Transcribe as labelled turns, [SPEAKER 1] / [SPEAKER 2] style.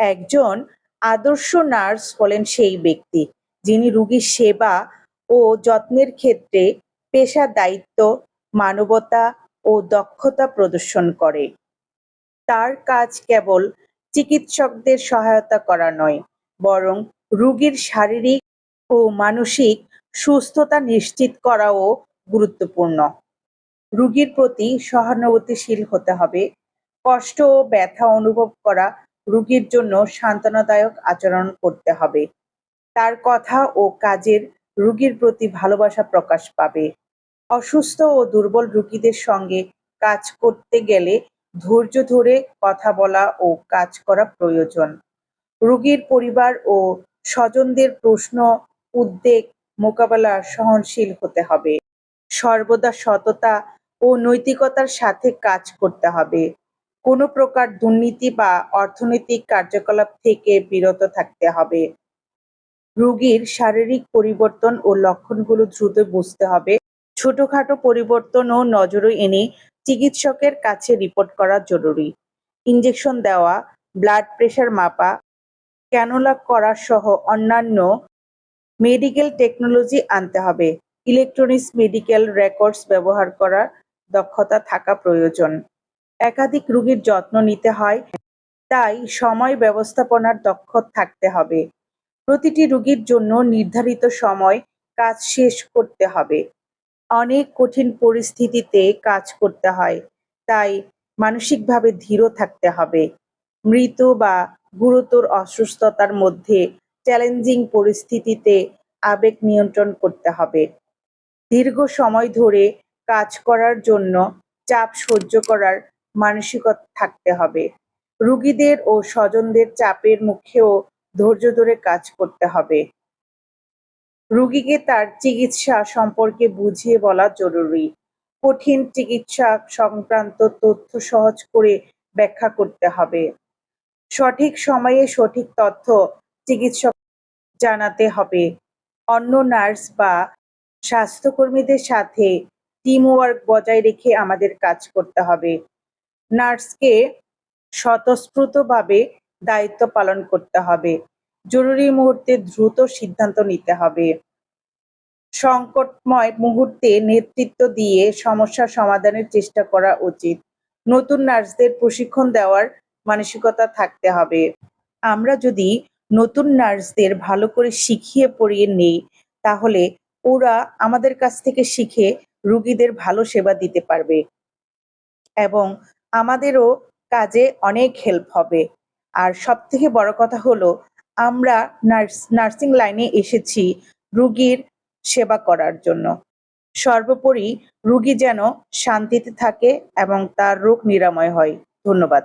[SPEAKER 1] একজন আদর্শ নার্স হলেন সেই ব্যক্তি যিনি রুগীর সেবা ও যত্নের ক্ষেত্রে পেশার দায়িত্ব, মানবতা ও দক্ষতা প্রদর্শন করে। তার কাজ কেবল চিকিৎসকদের সহায়তা করা নয়, বরং রুগীর শারীরিক ও মানসিক সুস্থতা নিশ্চিত করাও গুরুত্বপূর্ণ। রুগীর প্রতি সহানুভূতিশীল হতে হবে, কষ্ট ও ব্যথা অনুভব করা রোগীর জন্য সান্ত্বনাদায়ক আচরণ করতে হবে। তার কথা ও কাজের রুগীর প্রতি ভালোবাসা প্রকাশ পাবে। অসুস্থ ও দুর্বল রুগীদের সঙ্গে কাজ করতে গেলে ধৈর্য ধরে কথা বলা ও কাজ করা প্রয়োজন। রুগীর পরিবার ও স্বজনদের প্রশ্ন, উদ্বেগ মোকাবেলা সহনশীল হতে হবে। সর্বদা সততা ও নৈতিকতার সাথে কাজ করতে হবে। কোনো প্রকার দুর্নীতি বা অর্থনৈতিক কার্যকলাপ থেকে বিরত থাকতে হবে। রোগীর শারীরিক পরিবর্তন ও লক্ষণগুলো দ্রুত বুঝতে হবে। ছোটখাটো পরিবর্তন ও নজরে এনে চিকিৎসকের কাছে রিপোর্ট করা জরুরি। ইঞ্জেকশন দেওয়া, ব্লাড প্রেশার মাপা, ক্যানুলা করা সহ অন্যান্য মেডিকেল টেকনোলজি আনতে হবে। ইলেকট্রনিক্স মেডিকেল রেকর্ডস ব্যবহার করার দক্ষতা থাকা প্রয়োজন। একাধিক রোগীর যত্ন নিতে হয়, তাই সময় ব্যবস্থাপনার দক্ষ থাকতে হবে। প্রতিটি রোগীর জন্য নির্ধারিত সময় কাজ শেষ করতে হবে। অনেক কঠিন পরিস্থিতিতে কাজ করতে হয়, তাই মানসিকভাবে ধীর থাকতে হবে। মৃত বা গুরুতর অসুস্থতার মধ্যে চ্যালেঞ্জিং পরিস্থিতিতে আবেগ নিয়ন্ত্রণ করতে হবে। দীর্ঘ সময় ধরে কাজ করার জন্য চাপ সহ্য করার মানসিকতা থাকতে হবে। রুগীদের ও স্বজনদের চাপের মুখেও ধৈর্য ধরে কাজ করতে হবে। রুগীকে তার চিকিৎসা সম্পর্কে বুঝিয়ে বলা জরুরি। কঠিন চিকিৎসা সংক্রান্ত তথ্য সহজ করে ব্যাখ্যা করতে হবে। সঠিক সময়ে সঠিক তথ্য চিকিৎসক জানাতে হবে। অন্য নার্স বা স্বাস্থ্যকর্মীদের সাথে টিমওয়ার্ক বজায় রেখে আমাদের কাজ করতে হবে। নার্সকে স্বতঃস্ফূর্তভাবে দায়িত্ব পালন করতে হবে। জরুরি মুহূর্তে দ্রুত সিদ্ধান্ত নিতে হবে। সংকটময় মুহূর্তে নেতৃত্ব দিয়ে সমস্যা সমাধানের চেষ্টা করা উচিত। নতুন নার্সদের প্রশিক্ষণ দেওয়ার মানসিকতা থাকতে হবে। আমরা যদি নতুন নার্সদের ভালো করে শিখিয়ে পড়িয়ে নেই, তাহলে ওরা আমাদের কাছ থেকে শিখে রুগীদের ভালো সেবা দিতে পারবে এবং আমাদেরও কাজে অনেক হেল্প হবে। আর সব থেকে বড় কথা হলো, আমরা নার্স নার্সিং লাইনে এসেছি রুগীর সেবা করার জন্য। সর্বোপরি রুগী যেন শান্তিতে থাকে এবং তার রোগ নিরাময় হয়। ধন্যবাদ।